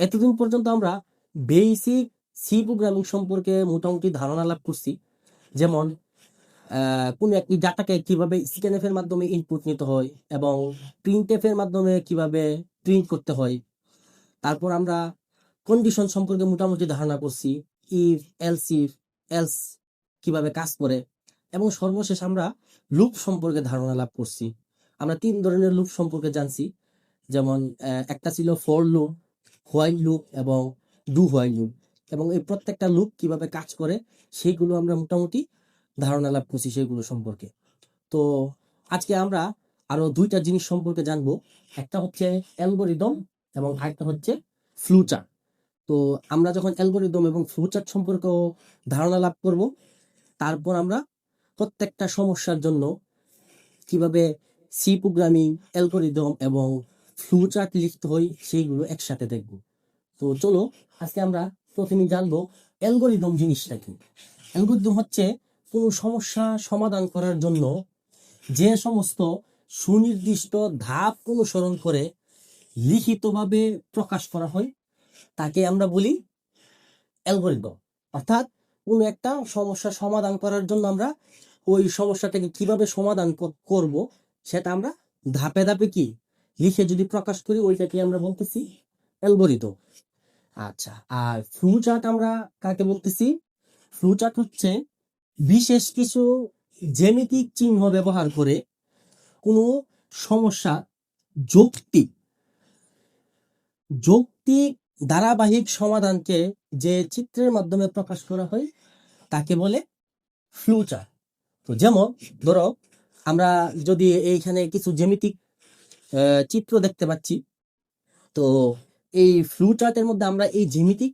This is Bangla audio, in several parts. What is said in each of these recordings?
এতদিন পর্যন্ত আমরা বেসিক সি প্রোগ্রামিং সম্পর্কে মোটামুটি ধারণা লাভ করছি। যেমন কোনো একটি ডাটাকে কীভাবে স্ক্যানএফ এর মাধ্যমে ইনপুট নিতে হয় এবং প্রিন্টএফ এর মাধ্যমে কীভাবে প্রিন্ট করতে হয়। তারপর আমরা কন্ডিশন সম্পর্কে মোটামুটি ধারণা করছি ইফ এলস ইফ এলস কীভাবে কাজ করে এবং সর্বশেষ আমরা লুপ সম্পর্কে ধারণা লাভ করছি। আমরা তিন ধরনের লুপ সম্পর্কে জানছি। যেমন একটা ছিল ফর লুপ হোয়াইল লুপ এবং ডু হোয়াইল লুপ। এবং এই প্রত্যেকটা লুপ কীভাবে কাজ করে সেইগুলো আমরা মোটামুটি ধারণা লাভ করছি সেগুলো সম্পর্কে। তো আজকে আমরা আরও দুইটা জিনিস সম্পর্কে জানব। একটা হচ্ছে অ্যালগোরিদম এবং আরেকটা হচ্ছে ফ্লুচার তো আমরা যখন অ্যালগোরিদম এবং ফ্লুচার সম্পর্কেও ধারণা লাভ করব, তারপর আমরা প্রত্যেকটা সমস্যার জন্য কীভাবে সি প্রোগ্রামিং, অ্যালগোরিদম এবং ফ্লুচার্ট লিখতে হয়, সেইগুলো একসাথে দেখব। তো চলো, আজকে আমরা প্রথমে জানব অ্যালগোরিদম জিনিসটা কি। অ্যালগোরিদম হচ্ছে কোনো সমস্যা সমাধান করার জন্য যে সমস্ত সুনির্দিষ্ট ধাপ অনুসরণ করে লিখিতভাবে প্রকাশ করা হয়, তাকে আমরা বলি অ্যালগোরিদম। অর্থাৎ কোনো একটা সমস্যা সমাধান করার জন্য আমরা ওই সমস্যাটাকে কীভাবে সমাধান করব, সেটা আমরা ধাপে ধাপে কি লিখে যদি প্রকাশ করি ওইটাকে আমরা বলতেছি অ্যালগোরিদম। আচ্ছা আর ফ্লু চার্ট আমরা কাকে বলতেছি? ফ্লু চার্ট হচ্ছে বিশেষ কিছু জ্যামিতিক চিহ্ন ব্যবহার করে কোনো সমস্যা যৌক্তিক যৌক্তিক ধারাবাহিক সমাধানকে যে চিত্রের মাধ্যমে প্রকাশ করা হয় তাকে বলে ফ্লুচার তো যেমন ধরো আমরা যদি এইখানে কিছু জ্যামিতিক আহ, চিত্র দেখতে পাচ্ছি। তো এই ফ্লুচার্টের মধ্যে আমরা এই জ্যামিতিক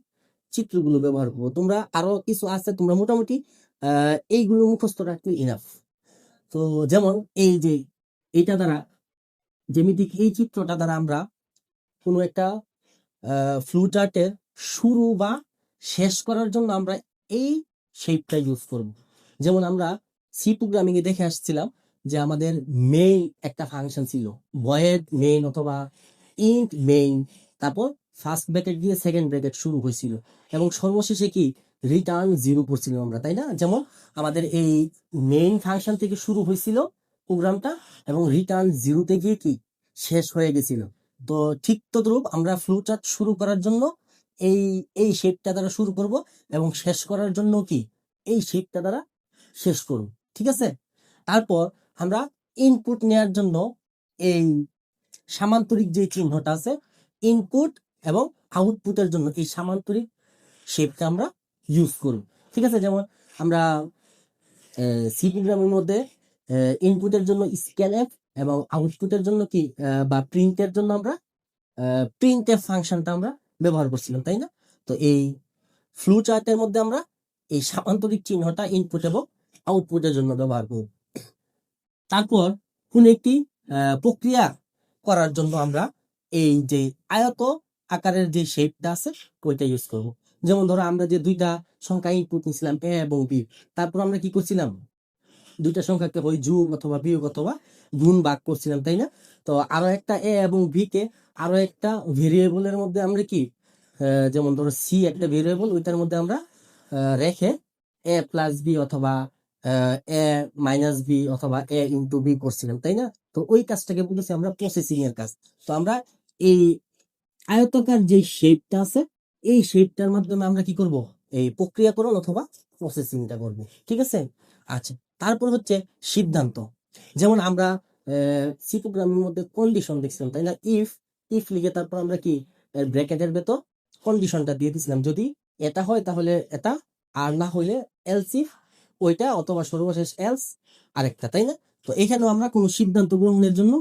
চিত্রগুলো ব্যবহার করব। তোমরা আরও কিছু আছে, তোমরা মোটামুটি এইগুলো মুখস্থ রাখতে ইনাফ তো যেমন এই যে এটা দ্বারা, জ্যামিতিক এই চিত্রটা দ্বারা আমরা কোনো একটা ফ্লু চার্টের শুরু বা শেষ করার জন্য আমরা এই শেপটা ইউজ করব। যেমন আমরা সি প্রোগ্রামিং এ দেখে আসছিলাম যে আমাদের মেইন একটা ফাংশন ছিল ভয়েড মেইন অথবা ইন্ট মেইন তারপর ফার্স্ট ব্র্যাকেট দিয়ে সেকেন্ড ব্র্যাকেট শুরু হয়েছিল এবং সর্বশেষে কি? রিটার্ন জিরো করছিলাম আমরা, তাই না? যেমন আমাদের এই মেইন ফাংশন থেকে শুরু হয়েছিল প্রোগ্রামটা এবং রিটার্ন জিরোতে গিয়ে কি? শেষ হয়ে গেছিল। তো ঠিক তদ্রূপ আমরা ফ্লো চার্ট শুরু করার জন্য এই এই শেপটা দ্বারা শুরু করব এবং শেষ করার জন্য কি? এই শেপটা দ্বারা শেষ করব, ঠিক আছে? তারপর আমরা ইনপুট নেয়ার জন্য এই সামান্তরিক যে চিহ্নটা আছে ইনপুট এবং আউটপুটের জন্য এই সামান্তরিক শেপটা আমরা ইউজ করব ঠিক আছে? যেমন আমরা সি প্রোগ্রামের মধ্যে ইনপুটের জন্য স্ক্যান স্ক্যানএফ এবং আউটপুটের জন্য কি বা প্রিন্টের জন্য আমরা প্রিন্ট এফ ফাংশনটা আমরা ব্যবহার করছিলাম, তাই না? তো এই ফ্লু চার্টের মধ্যে আমরা এই সামান্তরিক চিহ্নটা ইনপুট এবং আউটপুটের জন্য ব্যবহার করব। তারপর কোন একটি প্রক্রিয়া করার জন্য আমরা এই যে আয়ত আকারের যে শেপটা আছে, ওইটা ইউজ করব। যেমন ধরো আমরা যে দুইটা সংখ্যা ইনপুট নিছিলাম এ এবং বি তারপর আমরা কি করছিলাম? দুইটা সংখ্যাকে ওই যোগ অথবা বিয়োগ অথবা গুণ ভাগ করছিলাম, তাই না? তো আরও একটা এ এবং বি কে আরও একটা ভেরিয়েবলের মধ্যে আমরা কি যেমন ধরো সি একটা ভেরিয়েবল ওইটার মধ্যে আমরা রেখে এ প্লাস বি অথবা এ মাইনাস বি অথবা এ ইন্টু বি করছিলাম, তাই না? তো ওই কাজটাকে বলতেছি আমরা প্রসেসিং এর কাজ। তো আমরা এই আয়তকার যে শেপটা আছে, এই শেপটার মাধ্যমে আমরা কি করব? এই প্রক্রিয়াকরণ অথবা প্রসেসিংটা করব, ঠিক আছে? আচ্ছা তারপর হচ্ছে সিদ্ধান্ত। যেমন আমরা সি প্রোগ্রামের মধ্যে কন্ডিশন দেখছিলাম, তাই না? ইফ ইফ লিখে তারপর আমরা কি? ব্র্যাকেটের ভেতর কন্ডিশনটা দিয়ে দিছিলাম। যদি এটা হয় তাহলে এটা, আর না হইলে এলস ইফ ওইটা অথবা সর্বশেষ এলস আরেকটা, তাই না? তো এখানেও আমরা কোনো সিদ্ধান্ত গ্রহণের জন্য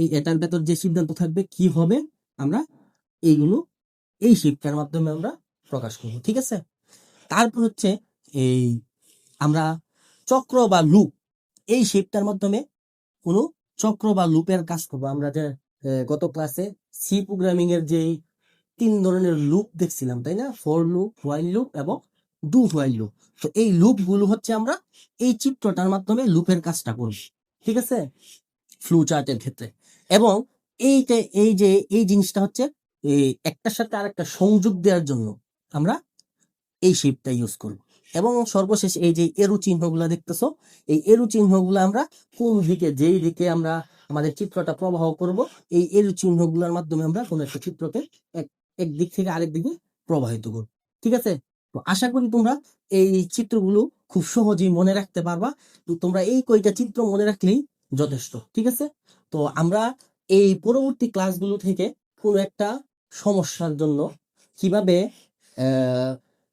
এই এটার ভেতর যে সিদ্ধান্ত থাকবে, কি হবে, আমরা এইগুলো, এই শিফটার মাধ্যমে আমরা প্রকাশ করব, ঠিক আছে? তারপর হচ্ছে এই আমরা চক্র বা লুপ এই শেপটার মাধ্যমে কোনো চক্র বা লুপের কাজ করব। আমরা যে গত ক্লাসে সি প্রোগ্রামিং এর যে তিন ধরনের লুপ দেখছিলাম, তাই না? ফর লুপ হোয়াইল লুপ এবং ডু হোয়াইল লুপ তো এই লুপগুলো হচ্ছে আমরা এই চিত্রটার মাধ্যমে লুপের কাজটা করব ঠিক আছে? ফ্লু চার্টের ক্ষেত্রে। এবং এইটা, এই যে, এই জিনিসটা হচ্ছে একটার সাথে আরেকটা সংযোগ দেওয়ার জন্য আমরা এই শেপটা ইউজ করব। এবং সর্বশেষ এই যে এরু চিহ্নগুলো দেখতেছো, এই এরু চিহ্নগুলো আমরা কোন দিকে, যেই দিকে আমরা আমাদের চিত্রটা প্রবাহ করব, এই এরু চিহ্নগুলোর মাধ্যমে আমরা কোনো একটা চিত্রকে এক দিক থেকে আরেক দিকে প্রবাহিত করব, ঠিক আছে? তো আশা করি তোমরা এই চিত্রগুলো খুব সহজেই মনে রাখতে পারবা। তো তোমরা এই কয়টা চিত্র মনে রাখলেই যথেষ্ট, ঠিক আছে? তো আমরা এই পরবর্তী ক্লাসগুলো থেকে কোনো একটা সমস্যার জন্য কীভাবে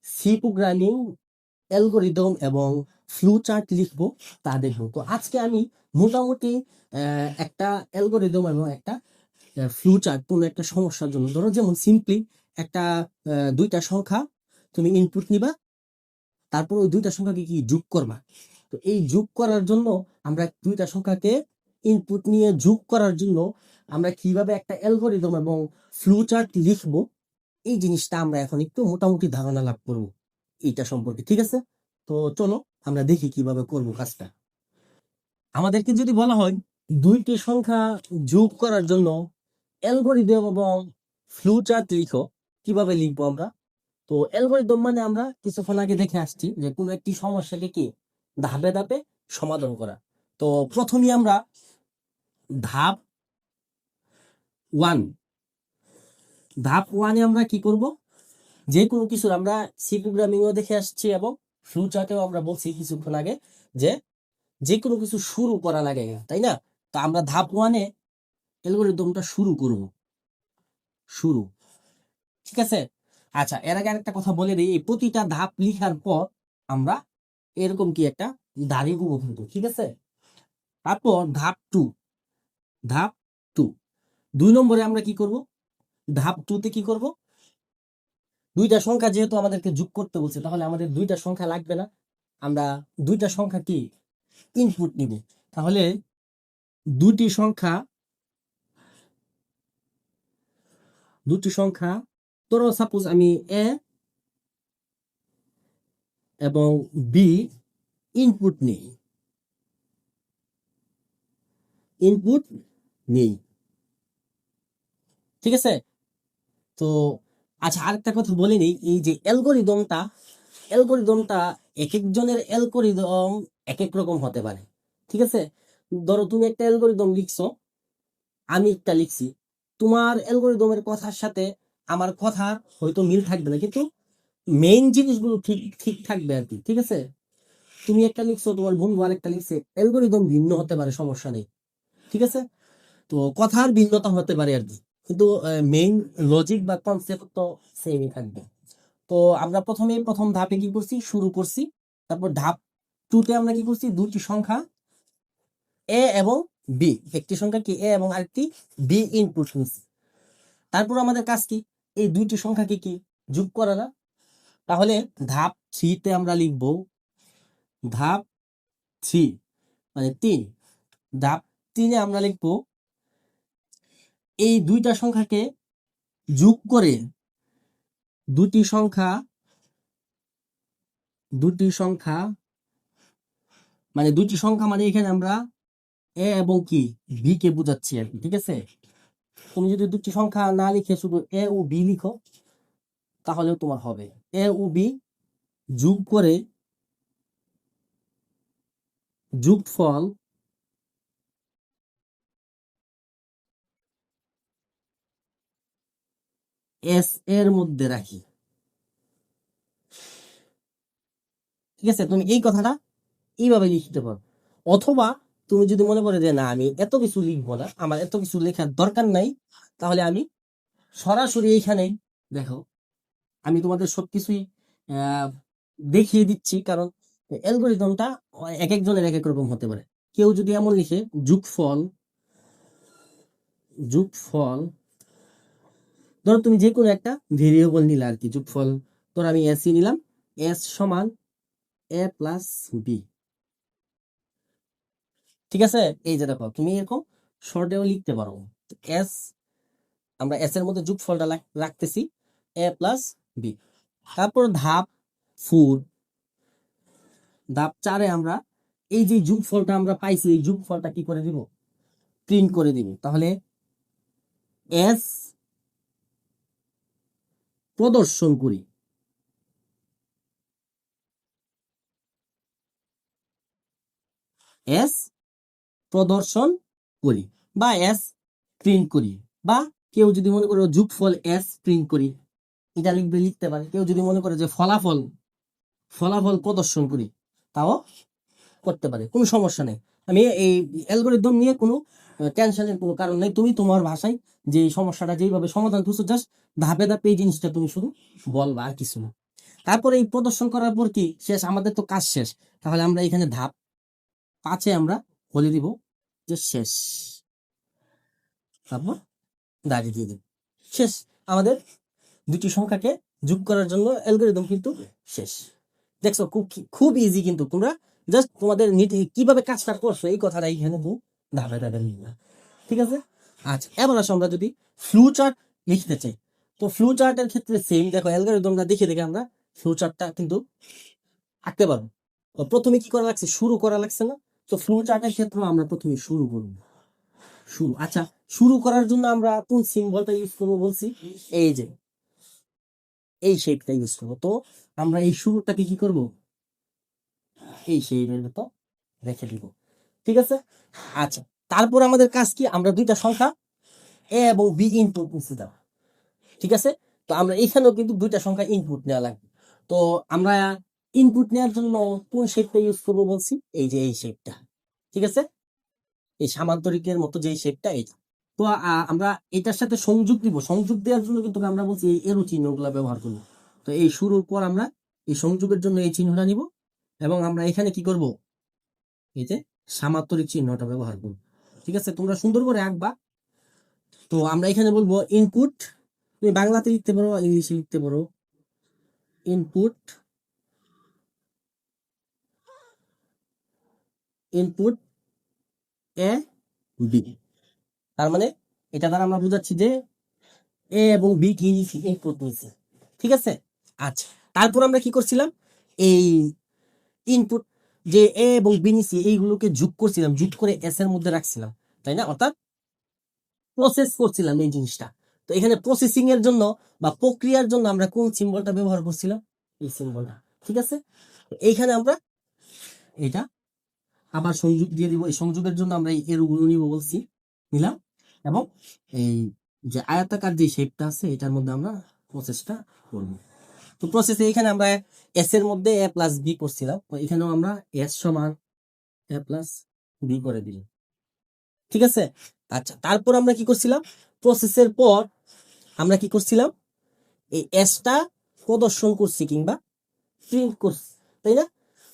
সি প্রোগ্রামিং অ্যালগোরিদম এবং ফ্লু চার্ট লিখব তা দেখব। তো আজকে আমি মোটামুটি একটা অ্যালগোরিদম এবং একটা ফ্লু চার্ট কোনো একটা সমস্যার জন্য, ধরো যেমন সিম্পলি একটা দুইটা সংখ্যা তুমি ইনপুট নিবা, তারপর ওই দুইটা সংখ্যাকে কি যোগ করবা। তো এই যোগ করার জন্য আমরা দুইটা সংখ্যাকে ইনপুট নিয়ে যোগ করার জন্য আমরা কীভাবে একটা অ্যালগোরিদম এবং ফ্লু চার্ট লিখব, এই জিনিসটা আমরা এখন একটু মোটামুটি ধারণা লাভ করব, এইটা সম্পর্কে, ঠিক আছে? তো চলো আমরা দেখি কীভাবে করব কাজটা। আমাদেরকে যদি বলা হয়, দুইটি সংখ্যা যোগ করার জন্য অ্যালগোরিদম এবং ফ্লু চার্ট লিখো, কীভাবে লিখব আমরা? তো অ্যালগোরিদম মানে আমরা কিছুক্ষণ আগে দেখে আসছি যে কোনো একটি সমস্যাকে কি ধাপে ধাপে সমাধান করা। তো প্রথমেই আমরা ধাপ ওয়ান। ধাপ ওয়ানে আমরা কি করব? যে কোনো কিছুর আমরা সি প্রোগ্রামিংও দেখে আসছি এবং ফ্লু চার্টেও আমরা বলছি কিছুক্ষণ আগে যে যে কোনো কিছু শুরু করা লাগে, তাই না? তো আমরা ধাপ ওয়ানে অ্যালগোরিদমটা শুরু করব। শুরু। ঠিক আছে? আচ্ছা এর আগে আরেকটা কথা বলে দিই, এই প্রতিটা ধাপ লিখার পর আমরা এরকম কি একটা দাঁড়িয়ে দেবো কিন্তু, ঠিক আছে? তারপর ধাপ টু ধাপ টু দুই নম্বরে আমরা কি করব? ধাপ টুতে কি করব? দুইটা সংখ্যা যেহেতু আমাদেরকে যোগ করতে বলছে, তাহলে আমাদের দুইটা সংখ্যা লাগবে না। আমরা দুইটা সংখ্যা কি? ইনপুট নিব। তাহলে দুটি সংখ্যা দুটি সংখ্যা ধরো সাপোজ আমি এ এবং বি ইনপুট নেই। ইনপুট নেই। ঠিক আছে? তো আচ্ছা আরেকটা কথা বলে নিই, এই যে অ্যালগোরিদমটা অ্যালগোরিদমটা এক একজনের অ্যালগোরিদম এক এক রকম হতে পারে। ঠিক আছে? ধরো তুমি একটা অ্যালগোরিদম লিখছো, আমি একটা লিখছি। তোমার অ্যালগোরিদমের কথার সাথে আমার কথার হয়তো মিল থাকবে না, কিন্তু মেইন জিনিসগুলো ঠিক ঠিক থাকবে আর কি, ঠিক আছে? তুমি একটা লিখছো, তোমার বন্ধু আরেকটা লিখছে অ্যালগোরিদম ভিন্ন হতে পারে, সমস্যা নেই, ঠিক আছে? তো কথার ভিন্নতা হতে পারে আর কি, কিন্তু মেইন লজিক বা কনসেপ্ট তো সেমই থাকবে। তো আমরা প্রথমে, প্রথম ধাপে কি করছি? শুরু করছি, তারপর ধাপ টুতে আমরা কি করছি? দুটি সংখ্যা এ এবং বি একটি সংখ্যা কি? এ এবং আরেকটি বি ইনপুট নিচ্ছি তারপর আমাদের কাজ কি? এই দুইটি সংখ্যাকে কি যোগ করা না? তাহলে ধাপ থ্রিতে আমরা লিখব, ধাপ থ্রি মানে তিন। ধাপ তিনে আমরা লিখব, এই দুইটা সংখ্যাকে যোগ করে দুটি সংখ্যা দুটি সংখ্যা মানে দুটি সংখ্যা মানে এখানে আমরা এ এবং কি বি কে বোঝাচ্ছি আর কি, ঠিক আছে? তুমি যদি দুটি সংখ্যা না লিখে শুধু এ ও বি লিখো, তাহলেও তোমার হবে। এ ও বি যোগ করে যোগফল এস এর মধ্যে রাখি। ঠিক আছে? তুমি এই কথাটা এইভাবে লিখতে পারো। অথবা তুমি যদি মনে করো যে, না, আমি এত কিছু লিখব না, আমার এত কিছু লেখার দরকার নাই, তাহলে আমি সরাসরি এইখানে দেখো, আমি তোমাদের সবকিছুই দেখিয়ে দিচ্ছি। কারণ অ্যালগোরিদমটা এক একজনের এক এক রকম হতে পারে। কেউ যদি এমন লিখে, যোগফল যোগফল, ধরো তুমি যে কোনো একটা ভেরিয়েবল নিলে আর কি, যোগফল, ধরো আমি এসি নিলাম, এস সমান এ প্লাস বি। ঠিক আছে? এই যে দেখো, তুমি এরকম শর্টেও লিখতে পারো। এস আমরা এস এর মধ্যে যোগফলটা লাগ- রাখতেছি। এ প্লাস বি তারপর ধাপ ফোর ধাপ চারে আমরা এই যে যোগফলটা আমরা পাইছি, এই যোগফলটা কি করে দিব? প্রিন্ট করে দিব। তাহলে এস প্রদর্শন করি। এস প্রদর্শন করি বা এস প্রিন্ট করি বা কেউ যদি মনে করে যোগফল এস প্রিন্ট করি এটা লিখবে লিখতে পারে। কেউ যদি মনে করে যে ফলাফল ফলাফল প্রদর্শন করি, তাও করতে পারে, কোনো সমস্যা নেই। আমি এই অ্যালগোরিদম নিয়ে কোনো টেনশনের কোনো কারণ নেই। তুমি তোমার ভাষায় যে সমস্যাটা যেইভাবে সমাধান করছ জাস্ট ধাপে ধাপে এই জিনিসটা তুমি শুধু বলবা আর কিছু না। তারপরে এই প্রদর্শন করার পর কি? শেষ, আমাদের তো কাজ শেষ। তাহলে আমরা এখানে ধাপ পাঁচে আমরা বলে দিব যে শেষ। তারপর দাঁড়িয়ে দিয়ে দেব শেষ। আমাদের দুটি সংখ্যাকে যোগ করার জন্য অ্যালগোরিদম কিন্তু শেষ। দেখছ, খুব খুব ইজি কিন্তু তোমরা জাস্ট তোমাদের নিতে কীভাবে কাজটা করছ, এই কথাটা এখানে খুব ধাপে ধাপে লিখবে ঠিক আছে? আচ্ছা এবার আসো আমরা যদি ফ্লু চার্ট লিখতে চাই। তো ফ্লু চার্টের ক্ষেত্রে সেম দেখো অ্যালগোরিদমটা দেখে দেখে আমরা ফ্লু চার্টটা কিন্তু আঁকতে পারব। তো প্রথমে কি করা লাগছে? শুরু করা লাগছে না? তো ফ্লু চার্টের ক্ষেত্রে আমরা প্রথমে শুরু করব। শুরু আচ্ছা শুরু করার জন্য আমরা কোন সিম্বলটা ইউজ করব বলছি? এই যে, এই শেপটা ইউজ করব। তো, আমরা এই শুরুটাকে কি করব? এই শেপের মতো রেখে দিব। ঠিক আছে? আচ্ছা তারপর আমাদের কাজ কি? আমরা দুইটা সংখ্যা এ এবং বি ইনপুট নিতে দেওয়া ঠিক আছে? তো আমরা এখানেও কিন্তু দুইটা সংখ্যা ইনপুট নেওয়া লাগবে। তো, আমরা ইনপুট নেওয়ার জন্য কোন শেপটা ইউজ করব বলছি? এই যে এই শেপটা ঠিক আছে? এই সামান্তরিকের মতো যে শেপটা এটা তো আমরা এটার সাথে সংযোগ দিব। সংযোগ দেওয়ার জন্য কিন্তু আমরা বলছি এই এরো চিহ্নগুলো ব্যবহার করব। তো এই শুরুর পর আমরা এই সংযোগের জন্য এই চিহ্নটা নিব এবং আমরা এখানে কি করব? এই যে সামান্তরিক চিহ্নটা ব্যবহার করব। ঠিক আছে? তোমরা সুন্দর করে আঁকবা। তো আমরা এখানে বলব ইনপুট তুমি বাংলাতে লিখতে পারো, ইংলিশে লিখতে পারো। ইনপুট ইনপুট এ বি তার মানে এটা দ্বারা আমরা বুঝাচ্ছি যে এ এবং বি কি ইনপুট নিয়েছে। ঠিক আছে? আচ্ছা তারপর আমরা কি করছিলাম? এই ইনপুট যে এ এবং বি নিছি এইগুলোকে যোগ করছিলাম, যোগ করে এস এর মধ্যে রাখছিলাম, তাই না? অর্থাৎ প্রসেস করছিলাম এই জিনিসটা। তো এখানে প্রসেসিং এর জন্য বা প্রক্রিয়ার জন্য আমরা কোন সিম্বলটা ব্যবহার করছিলাম? এই সিম্বলটা ঠিক আছে? এইখানে আমরা এটা আবার সংযোগ দিয়ে দিব। এই সংযোগের জন্য আমরা এর এরোগুলো নিব বলছি। নিলাম। এবং এই যে আয়তাকার যে শেপটা আছে, এটার মধ্যে আমরা প্রসেসটা করব। তো প্রসেসে এখানে আমরা এস এর মধ্যে এ প্লাস বি করছিলাম। তো এখানেও আমরা এস সমান এ প্লাস বি করে দিলাম। ঠিক আছে? আচ্ছা তারপর আমরা কি করছিলাম? প্রসেসের পর আমরা কি করছিলাম? এই এসটা প্রদর্শন করছি কিংবা প্রিন্ট করছি, তাই না?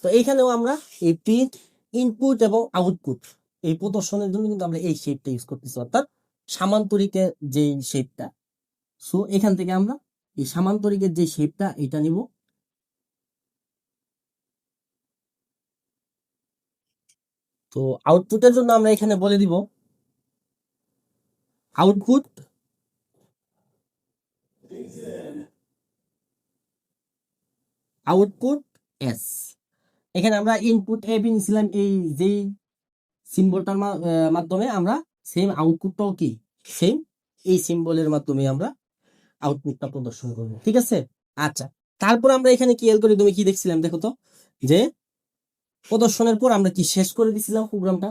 তো এইখানেও আমরা এই প্রিন্ট ইনপুট এবং আউটপুট এই প্রদর্শনের জন্য কিন্তু আমরা এই শেপটা ইউজ করতেছি, অর্থাৎ সামান্তরিকের যে শেপটা সো এখান থেকে আমরা এই সামান্তরিকের যে শেপটা এটা নিব। তো আউটপুটের জন্য আমরা এখানে বলে দিব আউটপুট আউটপুট এস এখানে আমরা ইনপুট এ বি নিছিলাম এই যেই সিম্বলটার মাধ্যমে আমরা সেম আউটপুটটাও কি? সেম এই সিম্বলের মাধ্যমে আমরা আউটপুটটা প্রদর্শন করব, ঠিক আছে? আচ্ছা তারপর আমরা এখানে কি অ্যালগরিদমে কি দেখছিলাম দেখো তো? যে প্রদর্শনের পর আমরা কি শেষ করে দিছিলাম প্রোগ্রামটা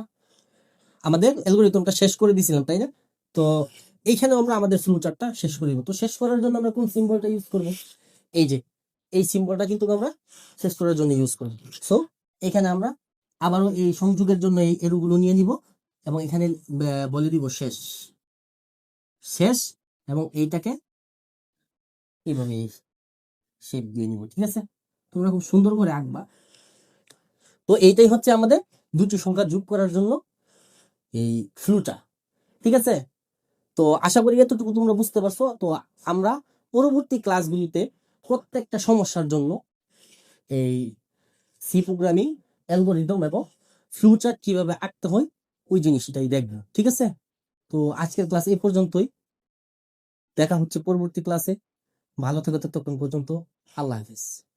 আমাদের অ্যালগোরিদমটা শেষ করে দিছিলাম, তাই না? তো এইখানে আমরা আমাদের ফ্লুচারটা শেষ করে দিব। তো শেষ করার জন্য আমরা কোন সিম্বলটা ইউজ করব? এই যে এই সিম্বলটা কিন্তু আমরা শেষ করার জন্য ইউজ করব সো এখানে আমরা আবারও এই সংযোগের জন্য এই এরুগুলো নিয়ে নিব এবং এখানে বলে দিব শেষ। শেষ এবং এইটাকে এইভাবে শেপ দিয়ে নিব, ঠিক আছে? তোমরা খুব সুন্দর করে আঁকবা। তো এইটাই হচ্ছে আমাদের দুটি সংখ্যা যোগ করার জন্য এই ফ্লুটা ঠিক আছে? তো আশা করি এতটুকু তোমরা বুঝতে পারছ। তো আমরা পরবর্তী ক্লাসগুলিতে প্রত্যেকটা সমস্যার জন্য এই সি প্রোগ্রামিং অ্যালগোরিদম এবং ফিউচার কীভাবে আঁকতে হয়, ওই জিনিসটাই দেখবে, ঠিক আছে? তো আজকের ক্লাস এই পর্যন্তই। দেখা হচ্ছে পরবর্তী ক্লাসে ভালো থেকে ততক্ষণ পর্যন্ত। আল্লাহ হাফিজ।